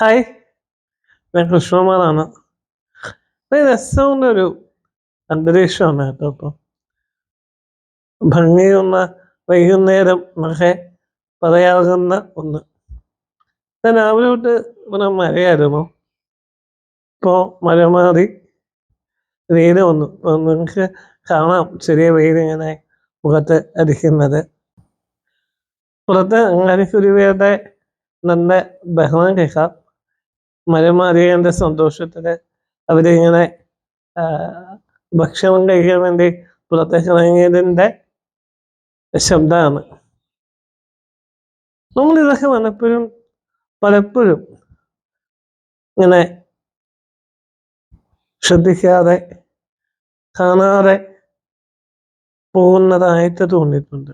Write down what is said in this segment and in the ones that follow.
Hi. ഞാൻ കൃഷ്ണകുമാറാണ് രസമുള്ള ഒരു അന്തരീക്ഷമാണ് കേട്ടോ ഇപ്പം. ഭംഗിയുന്ന വൈകുന്നേരം എന്നൊക്കെ പറയാകുന്ന ഒന്ന്. ഞാൻ രാവിലെ തൊട്ട് ഇവിടെ മഴയായിരുന്നു. ഇപ്പോൾ മഴ മാറി വെയിൽ വന്നു. ഇപ്പം നിങ്ങൾക്ക് കാണാം ചെറിയ വെയിൽ ഇങ്ങനെ മുഖത്ത് അടിക്കുന്നത്. പുറത്ത് അങ്ങാടിക്കുരുവിയുടെ നല്ല ബഹളം കേൾക്കാം. മഴ സന്തോഷത്തിന് അവരിങ്ങനെ ഭക്ഷണം കഴിക്കാൻ വേണ്ടി പുറത്തേക്ക് ഇറങ്ങിയതിന്റെ ശബ്ദമാണ്. നമ്മളിതൊക്കെ പലപ്പോഴും പലപ്പോഴും ഇങ്ങനെ ശ്രദ്ധിക്കാതെ കാണാതെ പോകുന്നതായിട്ട് തോന്നിയിട്ടുണ്ട്.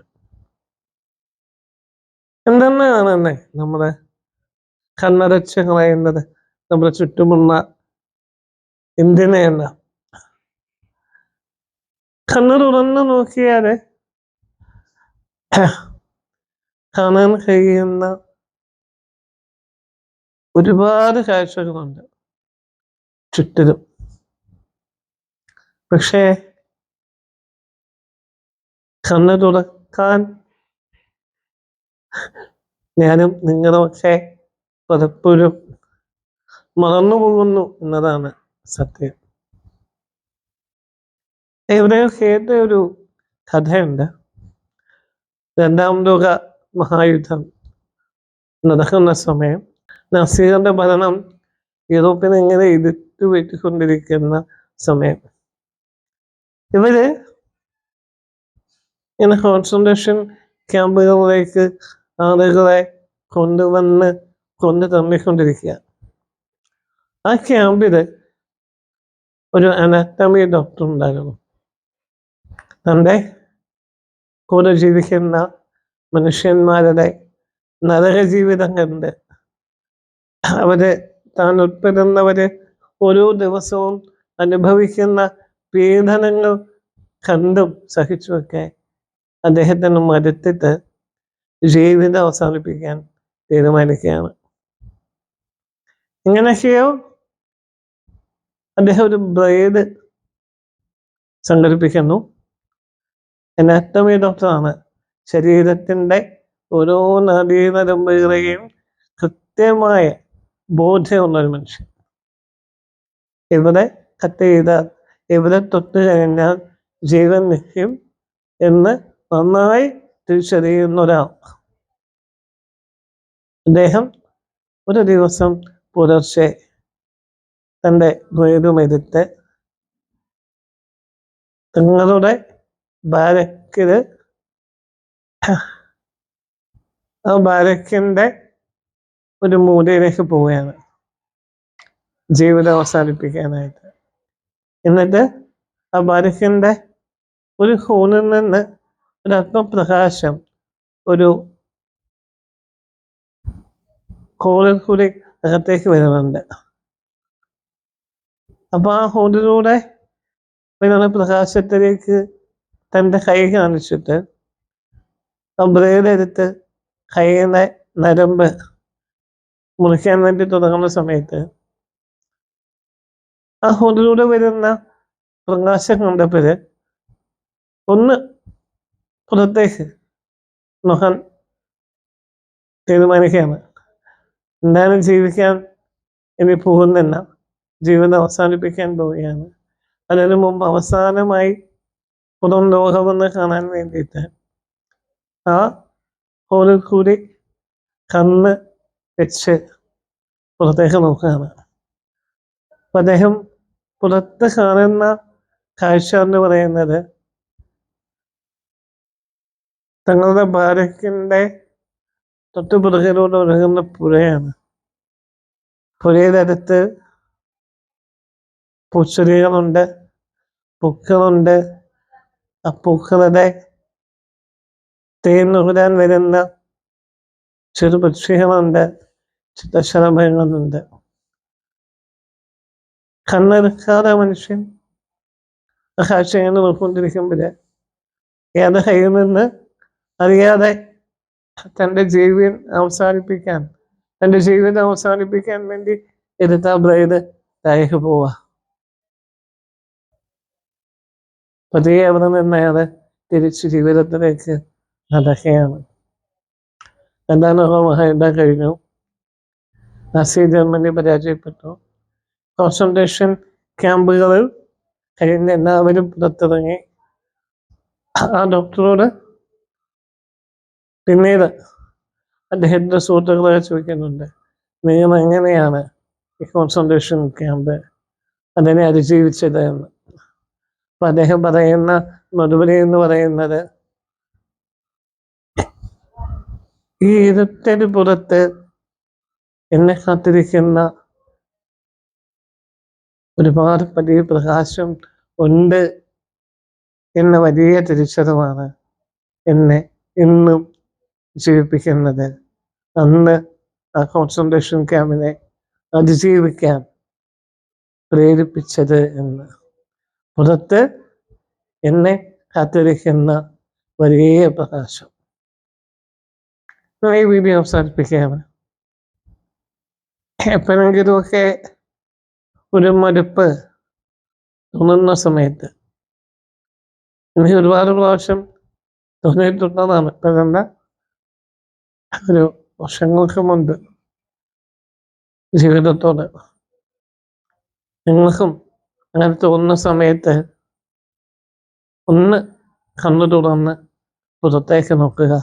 എന്തെന്നാണ് തന്നെ നമ്മുടെ കണ്ണടച്ച് കളയുന്നത്? നമ്മുടെ ചുറ്റുമുള്ള എന്തിനെയല്ല കണ്ണ് തുറന്ന് നോക്കിയാൽ കാണാൻ കഴിയുന്ന ഒരുപാട് കാഴ്ചകളുണ്ട് ചുറ്റിലും. പക്ഷേ കണ്ണ് തുറക്കാൻ ഞാനും നിങ്ങളുമൊക്കെ പലപ്പോഴും മറന്നു പോകുന്നു എന്നതാണ് സത്യം. എവിടെയോ കേട്ട ഒരു കഥയുണ്ട്. രണ്ടാം ലോക മഹായുദ്ധം നടക്കുന്ന സമയം നസീറിന്റെ ഭരണം യൂറോപ്പിനെ ഇങ്ങനെ എതിർത്തു വെട്ടിക്കൊണ്ടിരിക്കുന്ന സമയം. ഇവർ ഇങ്ങനെ കോൺസെൻട്രേഷൻ ക്യാമ്പുകളിലേക്ക് ആളുകളെ കൊണ്ടുവന്ന് കൊണ്ടു തന്നിക്കൊണ്ടിരിക്കുക ആ ക്യാമ്പിൽ ഒരു അനാറ്റമി ഡോക്ടർ ഉണ്ടായിരുന്നു. തന്റെ കൂടെ ജീവിക്കുന്ന മനുഷ്യന്മാരുടെ നരക ജീവിതം കണ്ട് അവർ താൻ ഉൾപ്പെടുന്നവര് ഓരോ ദിവസവും അനുഭവിക്കുന്ന പീഡനങ്ങൾ കണ്ടും സഹിച്ചുമൊക്കെ അദ്ദേഹത്തിന് മടുത്തിട്ട് ജീവിതം അവസാനിപ്പിക്കാൻ തീരുമാനിക്കുകയാണ്. ഇങ്ങനെയൊക്കെയോ? അദ്ദേഹം ഒരു ബ്രേഡ് സംഘടിപ്പിക്കുന്നു. അനാറ്റമി ഡോക്ടറാണ് ശരീരത്തിന്റെ ഓരോ നദീനരമ്പുകളെയും കൃത്യമായ ബോധ്യമുള്ള ഒരു മനുഷ്യൻ. എവിടെ കട്ട് ചെയ്താൽ എവിടെ തൊട്ട് കഴിഞ്ഞാൽ ജീവൻ നിൽക്കും എന്ന് നന്നായി തിരിച്ചറിയുന്ന ഒരാൾ. അദ്ദേഹം ഒരു ദിവസം പുലർച്ചെ തന്റെ ബ്ലേഡുമെടുത്ത് നിങ്ങളുടെ ബാരക്കിൽ ആ ബാരക്കിന്റെ ഒരു മൂലയിലേക്ക് പോവുകയാണ്. ജീവിതം അവസാനിപ്പിക്കാനായിട്ട്. എന്നിട്ട് ആ ബാരക്കിന്റെ ഒരു ഹോണിൽ നിന്ന് ഒരു ആത്മപ്രകാശം ഒരു ഹോളിൽ കൂടി അകത്തേക്ക് വരുന്നുണ്ട്. അപ്പൊ ആ ഹോളിലൂടെ വരുന്ന പ്രകാശത്തിലേക്ക് തന്റെ കൈ കാണിച്ചിട്ട് ബ്ലേഡ് കൈയിലെ നരമ്പ് മുറിക്കാൻ വേണ്ടി തുടങ്ങുന്ന സമയത്ത് ആ ഹോളിലൂടെ വരുന്ന പ്രകാശം കണ്ടപ്പോഴ് ഒന്ന് പുറത്തേക്ക് നോക്കാൻ തീരുമാനിക്കുകയാണ്. എന്താണ് ജീവിക്കാൻ ഇനി പോകുന്നില്ല ജീവിതം അവസാനിപ്പിക്കാൻ പോവുകയാണ്. അതിനു മുമ്പ് അവസാനമായി പുറം ലോകമെന്ന് കാണാൻ വേണ്ടിയിട്ട് ആ ഹോളിൽ കൂടി കണ്ണ് വെച്ച് പുറത്തേക്ക് നോക്കുകയാണ്. അപ്പൊ അദ്ദേഹം പുറത്ത് കാണുന്ന കാഴ്ച എന്ന് പറയുന്നത് തങ്ങളുടെ ഭാര്യക്കിന്റെ തൊട്ടുപുറകിലൂടെ ഒഴുകുന്ന പുഴയാണ്. പുഴയുടെ അടുത്ത് പൂച്ചെടികളുണ്ട് പൂക്കളുണ്ട് ആ പൂക്കളുടെ തേൻ നുകരാൻ വരുന്ന ചെറു പക്ഷികളുണ്ട് ചിത്തശലഭങ്ങളുണ്ട്. കണ്ണെടുക്കാതെ മനുഷ്യൻ കാഴ്ച ഇങ്ങനെ നോക്കിക്കൊണ്ടിരിക്കുമ്പോൾ ഏത് കയ്യിൽ നിന്ന് അറിയാതെ തന്റെ ജീവിതം അവസാനിപ്പിക്കാൻ തന്റെ ജീവിതം അവസാനിപ്പിക്കാൻ വേണ്ടി എടുത്ത ബ്രൈഡ് താഴേക്ക് പോവാ പതിയെ അവിടെ നിന്ന് അയാളെ തിരിച്ച് ജീവിതത്തിലേക്ക് നടക്കുകയാണ്. രണ്ടാം ലോക എന്താ കഴിഞ്ഞു. നാസി ജർമ്മനി പരാജയപ്പെട്ടു. കോൺസെൻട്രേഷൻ ക്യാമ്പുകളിൽ കഴിഞ്ഞ് എല്ലാവരും പുറത്തിറങ്ങി. ആ ഡോക്ടറോട് പിന്നീട് അദ്ദേഹത്തിന്റെ സുഹൃത്തുക്കളെ ചോദിക്കുന്നുണ്ട് നിങ്ങൾ എങ്ങനെയാണ് ഈ കോൺസെൻട്രേഷൻ ക്യാമ്പ് അതിനെ അതിജീവിച്ചത് എന്ന്? അപ്പം അദ്ദേഹം പറയുന്ന മറുപടി എന്ന് പറയുന്നത് ഈ ഇരുട്ടിന് പുറത്ത് എന്നെ കാത്തിരിക്കുന്ന ഒരുപാട് വലിയ പ്രകാശം ഉണ്ട് എന്ന വലിയ തിരിച്ചറിവാണ് എന്നെ ഇന്നും ജീവിപ്പിക്കുന്നത്. അന്ന് ആ കോൺസെൻട്രേഷൻ ക്യാമ്പിനെ അതിജീവിക്കാൻ പ്രേരിപ്പിച്ചത് എന്ന്. പുറത്ത് എന്നെ കാത്തിരിക്കുന്ന വലിയ പ്രകാശം. ഈ വീഡിയോ അവസാനിപ്പിക്കുകയാണ്. എപ്പോഴെങ്കിലുമൊക്കെ ഒരു മടുപ്പ് തോന്നുന്ന സമയത്ത് എനിക്ക് ഒരുപാട് പ്രാവശ്യം തോന്നിയിട്ടുള്ളതാണ്. ഇപ്പോഴല്ല ഒരു വർഷങ്ങൾക്ക് മുൻപ് ജീവിതത്തോട് നിങ്ങൾക്കും അങ്ങനെ തോന്നുന്ന സമയത്ത് ഒന്ന് കണ്ണു തുറന്ന് പുറത്തേക്ക് നോക്കുക.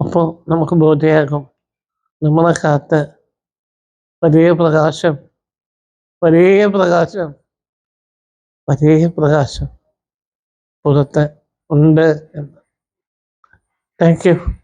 അപ്പോൾ നമുക്ക് ബോധ്യമാകും. നമ്മളെ കാത്ത് വലിയ പ്രകാശം വലിയ പ്രകാശം വലിയ പ്രകാശം പുറത്ത് ഉണ്ട് എന്ന്. Thank you